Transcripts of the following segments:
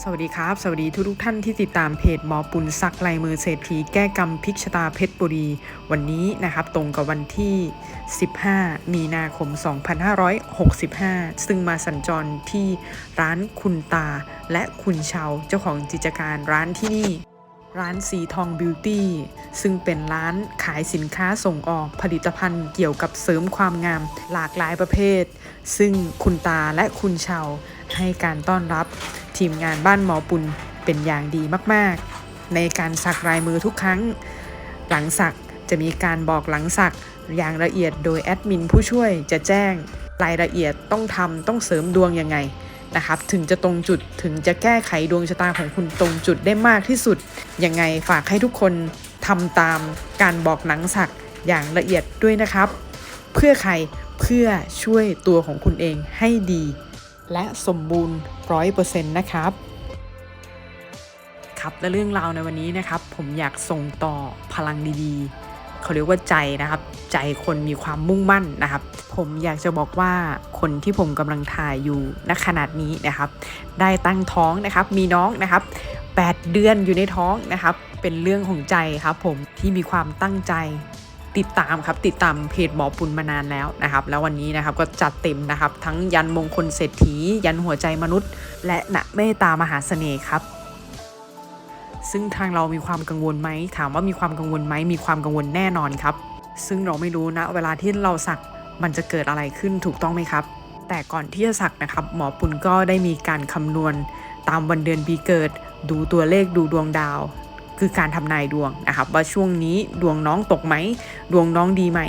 สวัสดีครับ สวัสดีทุกทุกท่านที่ติดตามเพจหมอปุณซักลายมือเศรษฐีแก้กรรมพิกชตาเพชรบุรี วันนี้นะครับตรงกับวันที่ 15 มีนาคม 2565 ซึ่งมาสัญจรที่ร้านคุณตาและคุณเชาเจ้าของกิจการร้านที่นี่ ร้านสีทองบิวตี้ซึ่งเป็นร้านขายสินค้าส่งออกผลิตภัณฑ์เกี่ยวกับเสริมความงามหลากหลายประเภท ซึ่งคุณตาและคุณเชาให้การต้อนรับ ทีมงานบ้านหมอปุณเป็นอย่างดีมากๆ ในการสักลายมือทุกครั้ง หลังสักจะมีการบอกหลังสักอย่างละเอียดโดยแอดมินผู้ช่วยจะแจ้งรายละเอียดต้องทำต้องเสริมดวงยังไงนะครับถึงจะตรงจุดถึงจะแก้ไขดวงชะตาของคุณตรงจุดได้มากที่สุด ยังไงฝากให้ทุกคนทำตามการบอกหนังสักอย่างละเอียดด้วยนะครับ เพื่อใครเพื่อช่วยตัวของคุณเองให้ดี และสมบูรณ์ร้อยเปอร์เซ็นต์นะครับครับและเรื่องราวในวันนี้นะครับ ผมอยากส่งต่อพลังดีๆ เขาเรียกว่าใจนะครับ ใจคนมีความมุ่งมั่นนะครับ ผมอยากจะบอกว่าคนที่ผมกำลังถ่ายอยู่ณขนาดนี้นะครับ ได้ตั้งท้องนะครับ มีน้องนะครับ 8 เดือนอยู่ในท้องนะครับ เป็นเรื่องของใจครับผมที่มีความตั้งใจ ติดตามครับติดตามเพจหมอปุณมานานแล้วนะครับ แล้ววันนี้นะครับก็จัดเต็มนะครับ ทั้งยันมงคลเศรษฐี ยันหัวใจมนุษย์ และณเมตตามหาเสน่ห์ครับซึ่งทางเรามีความกังวลไหมถามว่ามีความกังวลไหมมีความกังวลแน่นอนครับ ซึ่งเราไม่รู้นะเวลาที่เราสักมันจะเกิดอะไรขึ้นถูกต้องไหมครับ แต่ก่อนที่จะสักนะครับ หมอปุณก็ได้มีการคำนวณ ตามวันเดือนปีเกิด ดูตัวเลขดูดวงดาว คือการทำนายดวงนะครับ ว่าช่วงนี้ดวงน้องตกไหม ดวงน้องดีไหม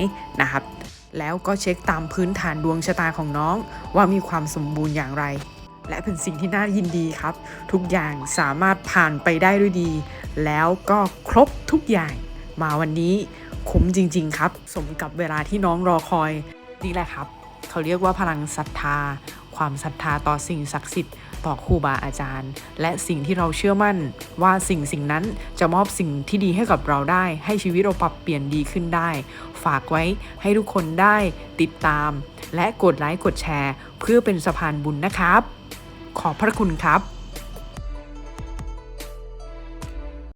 นะครับ แล้วก็เช็คตามพื้นฐานดวงชะตาของน้อง ว่ามีความสมบูรณ์อย่างไร และเป็นสิ่งที่น่ายินดีครับ ทุกอย่างสามารถผ่านไปได้ด้วยดี แล้วก็ครบทุกอย่างมาวันนี้คุ้มจริง ๆ ครับ สมกับเวลาที่น้องรอคอยนี่แหละครับ เขาเรียกว่าพลังศรัทธา ความศรัทธาต่อสิ่งศักดิ์สิทธิ์ต่อครูบาอาจารย์ และสิ่งที่เราเชื่อมั่นว่าสิ่งสิ่งนั้นจะมอบสิ่งที่ดีให้กับเราได้ ให้ชีวิตเราปรับเปลี่ยนดีขึ้นได้ ฝากไว้ให้ทุกคนได้ติดตาม และกดไลค์กดแชร์ เพื่อเป็นสะพานบุญนะครับ ขอบพระคุณครับ